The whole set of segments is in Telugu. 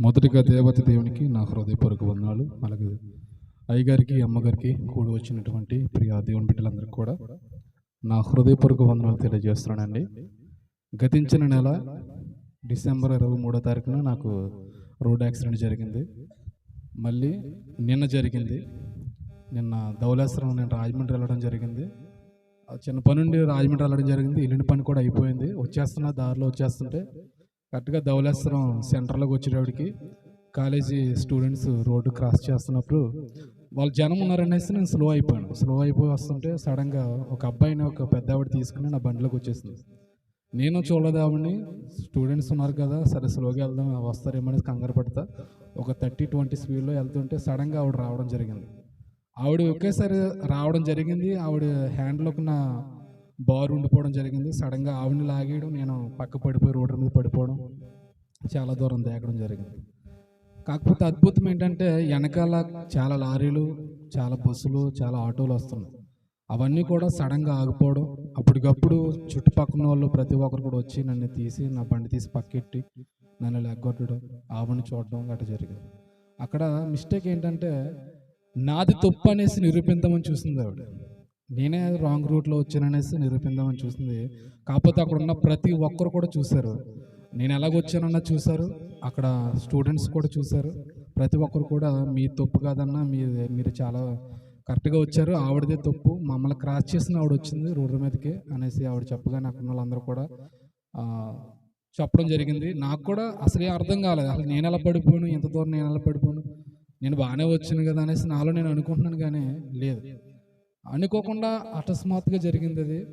మొదటిగా దేవత దేవునికి నా హృదయపూర్వక వందనాలు. అలాగే అయ్యగారికి అమ్మగారికి కూడి వచ్చినటువంటి ప్రియ దేవుని బిడ్డలందరికీ కూడా నా హృదయపూర్వక వందనాలు తెలియజేస్తున్నానండి. గతించిన నెల డిసెంబర్ ఇరవై మూడో తారీఖున నాకు రోడ్ యాక్సిడెంట్ జరిగింది. మళ్ళీ నిన్న జరిగింది. నిన్న ధవలేశ్వరం నేను రాజమండ్రి వెళ్ళడం జరిగింది. ఆ చిన్న పని నుండి రాజమండ్రి వెళ్ళడం జరిగింది. వెళ్ళిన పని కూడా అయిపోయింది. వచ్చేస్తున్న దారిలో వచ్చేస్తుంటే కరెక్ట్గా ధవలేశ్వరం సెంటర్లోకి వచ్చేటప్పటికి కాలేజీ స్టూడెంట్స్ రోడ్డు క్రాస్ చేస్తున్నప్పుడు వాళ్ళు జనం ఉన్నారనేసి నేను స్లో అయిపోయాను. స్లో అయిపోయి వస్తుంటే సడన్గా ఒక అబ్బాయిని ఒక పెద్ద ఆవిడ తీసుకుని నా బండిలోకి వచ్చేసింది. నేను చూడలేదు ఆవిడని. స్టూడెంట్స్ ఉన్నారు కదా సరే స్లోగా వెళ్దాం వస్తారేమని కంగారు పడతా. ఒక థర్టీ ట్వంటీ స్పీడ్లో వెళ్తుంటే సడన్గా ఆవిడ రావడం జరిగింది. ఆవిడ ఒకేసారి రావడం జరిగింది. ఆవిడ హ్యాండ్లోకి నా బార్ ఉండిపోవడం జరిగింది. సడన్గా ఆవిడని లాగేయడం నేను పక్క పడిపోయి రోడ్డు మీద పడిపోవడం చాలా దూరం దేకడం జరిగింది. కాకపోతే అద్భుతం ఏంటంటే వెనకాల చాలా లారీలు చాలా బస్సులు చాలా ఆటోలు వస్తున్నాయి. అవన్నీ కూడా సడన్గా ఆగిపోవడం అప్పటికప్పుడు చుట్టుపక్కల వాళ్ళు ప్రతి ఒక్కరు కూడా వచ్చి నన్ను తీసి నా బండి తీసి పక్కెట్టి నన్ను లెగ్గొట్టడం ఆవిడని చూడడం గట్రా జరిగింది. అక్కడ మిస్టేక్ ఏంటంటే నాది తప్పు అనేసి నిరూపిద్దామని చూసింది ఆవిడ. నేనే రాంగ్ రూట్లో వచ్చాననేసి నిరూపిందామని చూసింది. కాకపోతే అక్కడ ఉన్న ప్రతి ఒక్కరు కూడా చూశారు. నేను ఎలాగొచ్చానన్నా చూశారు. అక్కడ స్టూడెంట్స్ కూడా చూశారు. ప్రతి ఒక్కరు కూడా మీ తప్పు కాదన్నా మీ మీరు చాలా కరెక్ట్గా వచ్చారు. ఆవిడదే తప్పు. మమ్మల్ని క్రాస్ చేసిన ఆవిడ వచ్చింది రోడ్డు మీదకి అనేసి ఆవిడ చెప్పగానే అక్కడ వాళ్ళందరూ కూడా చెప్పడం జరిగింది. నాకు కూడా అసలే అర్థం కాలేదు. అసలు నేను ఎలా పడిపోను ఎంత దూరం నేను ఎలా పడిపోను నేను బాగానే వచ్చాను కదా అనేసి నాలో నేను అనుకుంటున్నాను కానీ లేదు. అనుకోకుండా అకస్మాత్తుగా జరిగింది అది.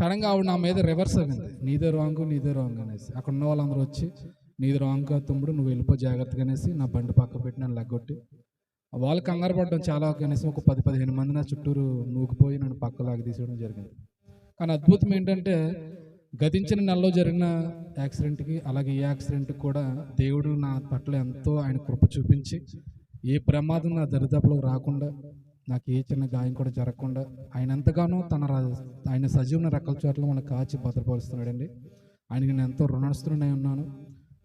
సడన్గా ఆవిడ నా మీద రివర్స్ అయింది. నీదే రాంగ్ నీదే రాంగ్ అనేసి. అక్కడ ఉన్న వాళ్ళందరూ వచ్చి నీది రాంగ్ కాదు తమ్ముడు నువ్వు వెళ్ళిపో జాగ్రత్తగా అనేసి నా బండి పక్క పెట్టి నన్ను లెగ్గొట్టి వాళ్ళు కంగారు పడడం చాలా కనీసం ఒక పది పదిహేను మంది నా చుట్టూరు నూకిపోయి నన్ను పక్క లాగి తీసేయడం జరిగింది. కానీ అద్భుతం ఏంటంటే గతించిన నెలలో జరిగిన యాక్సిడెంట్కి అలాగే ఈ యాక్సిడెంట్కి కూడా దేవుడు నా పట్ల ఎంతో ఆయన కృప చూపించి ఏ ప్రమాదం నా దరిదాపులో రాకుండా నాకు ఏ చిన్న గాయం కూడా జరగకుండా ఆయన ఎంతగానో తన ఆయన సజీవన రెక్కల చోట్ల మనకు కాచి భద్రపరుస్తున్నాడండి. ఆయనకి నేను ఎంతో రుణస్తున్నై ఉన్నాను.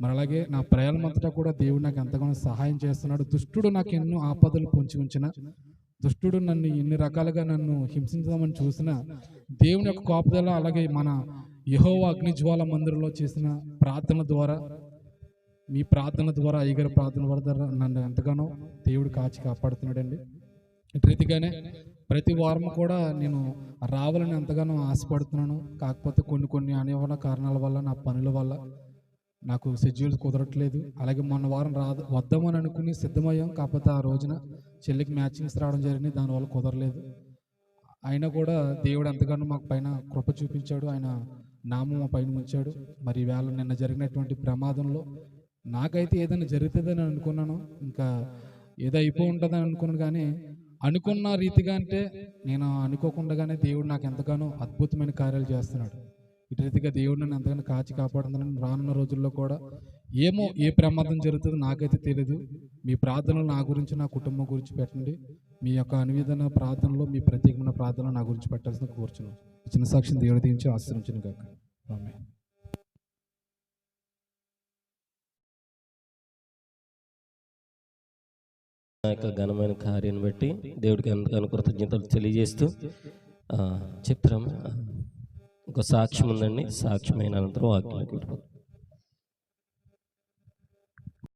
మరి అలాగే నా ప్రయాణం అంతటా కూడా దేవుడు నాకు ఎంతగానో సహాయం చేస్తున్నాడు. దుష్టుడు నాకు ఎన్నో ఆపదలు పొంచి ఉంచిన. దుష్టుడు నన్ను ఎన్ని రకాలుగా నన్ను హింసించదామని చూసిన దేవుని యొక్క కోపదల అలాగే మన యహోవా అగ్నిజ్వాల మందిరంలో చేసిన ప్రార్థన ద్వారా మీ ప్రార్థన ద్వారా అయ్యగారి ప్రార్థన ద్వారా నన్ను ఎంతగానో దేవుడు కాచి కాపాడుతున్నాడండి. రీతిగానే ప్రతి వారం కూడా నేను రావాలని ఎంతగానో ఆశపడుతున్నాను. కాకపోతే కొన్ని కొన్ని అనివార్య కారణాల వల్ల నా పనుల వల్ల నాకు షెడ్యూల్ కుదరట్లేదు. అలాగే మొన్న వారం రా వద్దామని అనుకుని సిద్ధమయ్యాం. కాకపోతే ఆ రోజున చెల్లికి మ్యాచింగ్స్ రావడం జరిగింది. దానివల్ల కుదరలేదు. అయినా కూడా దేవుడు ఎంతగానో మాకు పైన కృప చూపించాడు. ఆయన నామం మా పైన ఉంచాడు. మరి వేళ నిన్న జరిగినటువంటి ప్రమాదంలో నాకైతే ఏదైనా జరుగుతుందని అనుకున్నాను. ఇంకా ఏదో అయిపోయి ఉంటుందని అనుకున్నాను. కానీ అనుకున్న రీతిగా అంటే నేను అనుకోకుండానే దేవుడు నాకు ఎంతగానో అద్భుతమైన కార్యాలు చేస్తున్నాడు. ఇటు రీతిగా దేవుడు నన్ను ఎంతగానో కాచి కాపాడుతున్నాను రానున్న రోజుల్లో కూడా ఏమో ఏ ప్రమాదం జరుగుతుందో నాకైతే తెలియదు మీ ప్రార్థనలు నా గురించి నా కుటుంబం గురించి పెట్టండి. మీ యొక్క అనువేదన ప్రార్థనలో మీ ప్రత్యేకమైన ప్రార్థనలు నా గురించి పెట్టాల్సిన కోరుచున్నాను. చిన్న సాక్షిని దేవుడి దించి ఆశ్రయించిన కాక ఆమె యొక్క ఘనమైన కార్యాన్ని బట్టి దేవుడికి ఎంతగానో కృతజ్ఞతలు తెలియజేస్తూ చిత్రం చెప్తాము సాక్ష్యం ఉందండి. సాక్ష్యమైన అనంతరం వాక్యం